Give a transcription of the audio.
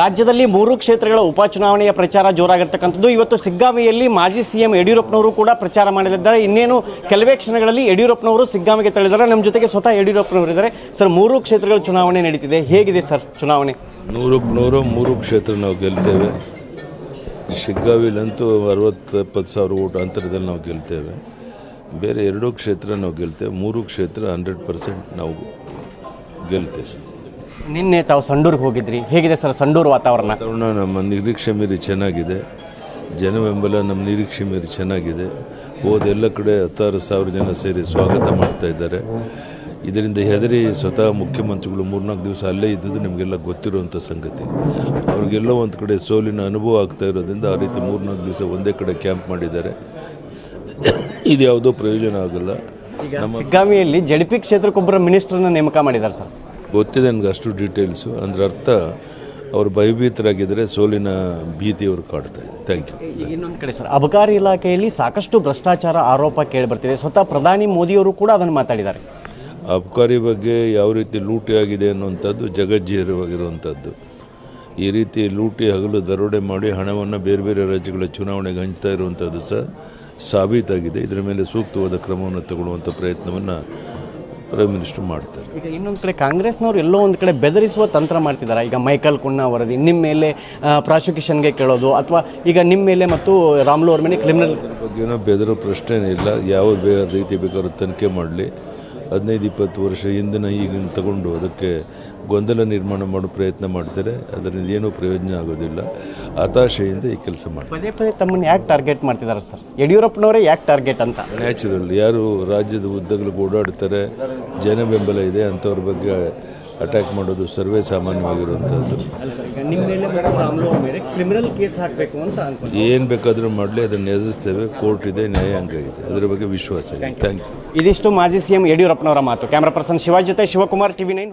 ರಾಜ್ಯದಲ್ಲಿ ಮೂರು ಕ್ಷೇತ್ರಗಳ ಉಪಚುನಾವಣೆಯ ಪ್ರಚಾರ ಜೋರಾಗಿರ್ತಕ್ಕಂಥದ್ದು. ಇವತ್ತು ಸಿಗ್ಗಾಮಿಯಲ್ಲಿ ಮಾಜಿ ಸಿಎಂ ಯಡಿಯೂರಪ್ಪನವರು ಕೂಡ ಪ್ರಚಾರ ಮಾಡಲಿದ್ದಾರೆ. ಇನ್ನೇನು ಕೆಲವೇ ಕ್ಷಣಗಳಲ್ಲಿ ಯಡಿಯೂರಪ್ಪನವರು ಸಿಗ್ಗಾಮಿಗೆ ತೆರಳಿದ್ದಾರೆ. ನಮ್ಮ ಜೊತೆಗೆ ಸ್ವತಃ ಯಡಿಯೂರಪ್ಪನವರು ಇದ್ದಾರೆ. ಸರ್, ಮೂರು ಕ್ಷೇತ್ರಗಳ ಚುನಾವಣೆ ನಡೀತಿದೆ. ಹೇಗಿದೆ ಸರ್ ಚುನಾವಣೆ? ನೂರಕ್ಕೆ ನೂರು ಮೂರು ಕ್ಷೇತ್ರ ನಾವು ಗೆಲ್ತೇವೆ. ಶಿಗ್ಗಾವಿಲಂತೂ ಅರವತ್ತು ಎಪ್ಪತ್ತು ಸಾವಿರ ಓಟ್ ಅಂತರದಲ್ಲಿ ನಾವು ಗೆಲ್ತೇವೆ. ಬೇರೆ ಎರಡೂ ಕ್ಷೇತ್ರ ನಾವು ಗೆಲ್ತೇವೆ. ಮೂರು ಕ್ಷೇತ್ರ ಹಂಡ್ರೆಡ್ ಪರ್ಸೆಂಟ್ ನಾವು ಗೆಲ್ತೇವೆ. ನಿನ್ನೆ ತಾವು ಸಂಡೂರಿಗೆ ಹೋಗಿದ್ರಿ. ಹೇಗಿದೆ ಸರ್ ಸಂಡೂರು ವಾತಾವರಣ? ವಾತಾವರಣ ನಮ್ಮ ನಿರೀಕ್ಷೆ ಮೀರಿ ಚೆನ್ನಾಗಿದೆ. ಜನ ಬೆಂಬಲ ನಮ್ಮ ನಿರೀಕ್ಷೆ ಮೀರಿ ಚೆನ್ನಾಗಿದೆ. ಹೋದ ಎಲ್ಲ ಕಡೆ ಹತ್ತಾರು ಸಾವಿರ ಜನ ಸೇರಿ ಸ್ವಾಗತ ಮಾಡ್ತಾ ಇದ್ದಾರೆ. ಇದರಿಂದ ಹೆದರಿ ಸ್ವತಃ ಮುಖ್ಯಮಂತ್ರಿಗಳು ಮೂರ್ನಾಲ್ಕು ದಿವಸ ಅಲ್ಲೇ ಇದ್ದದ್ದು ನಿಮಗೆಲ್ಲ ಗೊತ್ತಿರುವಂಥ ಸಂಗತಿ. ಅವ್ರಿಗೆಲ್ಲ ಒಂದು ಕಡೆ ಸೋಲಿನ ಅನುಭವ ಆಗ್ತಾ ಇರೋದ್ರಿಂದ ಆ ರೀತಿ ಮೂರ್ನಾಲ್ಕು ದಿವಸ ಒಂದೇ ಕಡೆ ಕ್ಯಾಂಪ್ ಮಾಡಿದ್ದಾರೆ. ಇದು ಯಾವುದೋ ಪ್ರಯೋಜನ ಆಗಲ್ಲ. ನಮ್ಮ ಸಿಗ್ಗಾಮಿಯಲ್ಲಿ ಜಡಿಪಿ ಕ್ಷೇತ್ರಕ್ಕೊಬ್ಬರ ಮಿನಿಸ್ಟರ್ನ ನೇಮಕ ಮಾಡಿದ್ದಾರೆ ಸರ್. ಗೊತ್ತಿದೆ ನನಗೆ ಅಷ್ಟು ಡೀಟೇಲ್ಸು ಅಂದ್ರೆ ಅರ್ಥ ಅವರು ಭಯಭೀತರಾಗಿದ್ದರೆ ಸೋಲಿನ ಭೀತಿ ಅವರು ಕಾಡ್ತಾ ಇದೆ. ಥ್ಯಾಂಕ್ ಯು ಇನ್ನೊಂದು ಕಡೆ ಸರ್ ಅಬಕಾರಿ ಇಲಾಖೆಯಲ್ಲಿ ಸಾಕಷ್ಟು ಭ್ರಷ್ಟಾಚಾರ ಆರೋಪ ಕೇಳಿ ಬರ್ತಿದೆ ಸ್ವತಃ ಪ್ರಧಾನಿ ಮೋದಿಯವರು ಕೂಡ ಅದನ್ನು ಮಾತಾಡಿದ್ದಾರೆ. ಅಬಕಾರಿ ಬಗ್ಗೆ ಯಾವ ರೀತಿ ಲೂಟಿ ಆಗಿದೆ ಅನ್ನುವಂಥದ್ದು ಜಗಜ್ಜೀರವಾಗಿರುವಂಥದ್ದು ಈ ರೀತಿ ಲೂಟಿ ಹಗಲು ದರೋಡೆ ಮಾಡಿ ಹಣವನ್ನು ಬೇರೆ ಬೇರೆ ರಾಜ್ಯಗಳ ಚುನಾವಣೆಗೆ ಹಂಚ್ತಾ ಇರುವಂಥದ್ದು ಸಹ ಸಾಬೀತಾಗಿದೆ. ಇದರ ಮೇಲೆ ಸೂಕ್ತವಾದ ಕ್ರಮವನ್ನು ತಗೊಳ್ಳುವಂಥ ಪ್ರಯತ್ನವನ್ನು ಪ್ರೈಮ್ ಮಿನಿಸ್ಟರ್ ಮಾಡ್ತಾರೆ. ಈಗ ಇನ್ನೊಂದು ಕಡೆ ಕಾಂಗ್ರೆಸ್ನವರು ಎಲ್ಲೋ ಒಂದು ಕಡೆ ಬೆದರಿಸುವ ತಂತ್ರ ಮಾಡ್ತಿದ್ದಾರೆ ಈಗ ಮೈಕಲ್ ಕುಣ್ಣ ವರದಿ ನಿಮ್ಮ ಮೇಲೆ ಪ್ರಾಸಿಕ್ಯೂಷನ್ಗೆ ಕೇಳೋದು ಅಥವಾ ಈಗ ನಿಮ್ಮ ಮೇಲೆ ಮತ್ತು ರಾಮ್ಲು ಅವ್ರ ಮೇಲೆ ಕ್ರಿಮಿನಲ್ ಬಗ್ಗೆ ಬಗ್ಗೆನೂ ಬೆದರೋ ಪ್ರಶ್ನೆ ಇಲ್ಲ. ಯಾವ ರೀತಿ ಬೇಕಾದ್ರೂ ತನಿಖೆ ಮಾಡಲಿ. ಹದಿನೈದು ಇಪ್ಪತ್ತು ವರ್ಷ ಹಿಂದಿನ ಈಗಿನ ತಗೊಂಡು ಅದಕ್ಕೆ ಗೊಂದಲ ನಿರ್ಮಾಣ ಮಾಡೋ ಪ್ರಯತ್ನ ಮಾಡ್ತಾರೆ. ಅದರಿಂದ ಏನೂ ಪ್ರಯೋಜನ ಆಗೋದಿಲ್ಲ. ಹತಾಶೆಯಿಂದ ಈ ಕೆಲಸ ಮಾಡ್ತಾರೆ. ಪದೇ ಪದೇ ತಮ್ಮನ್ನು ಯಾಕೆ ಟಾರ್ಗೆಟ್ ಮಾಡ್ತಿದ್ದಾರೆ ಸರ್? ಯಡಿಯೂರಪ್ಪನವರೇ ಯಾಕೆ ಟಾರ್ಗೆಟ್ ಅಂತ? ನ್ಯಾಚುರಲ್ ಯಾರು ರಾಜ್ಯದ ಉದ್ದಗಲಿಗೆ ಓಡಾಡ್ತಾರೆ ಜನ ಬೆಂಬಲ ಇದೆ ಅಂಥವ್ರ ಬಗ್ಗೆ ಅಟ್ಯಾಕ್ ಮಾಡೋದು ಸರ್ವೇ ಸಾಮಾನ್ಯವಾಗಿರುವಂಥದ್ದು. ಏನು ಬೇಕಾದರೂ ಮಾಡಲಿ, ಅದನ್ನು ಎದುರಿಸ್ತೇವೆ. ಕೋರ್ಟ್ ಇದೆ, ನ್ಯಾಯಾಂಗ ಇದೆ. ಅದರ ಬಗ್ಗೆ ವಿಶ್ವಾಸ ಇದೆ. ಥ್ಯಾಂಕ್ ಯು ಇದಿಷ್ಟು ಮಾಜಿ ಸಿಎಂ ಯಡಿಯೂರಪ್ಪನವರ ಮಾತು. ಕ್ಯಾಮ್ರಾ ಪರ್ಸನ್ ಶಿವಾಜ್ ಜೊತೆ ಶಿವಕುಮಾರ್, ಟಿವಿ ನೈನ್.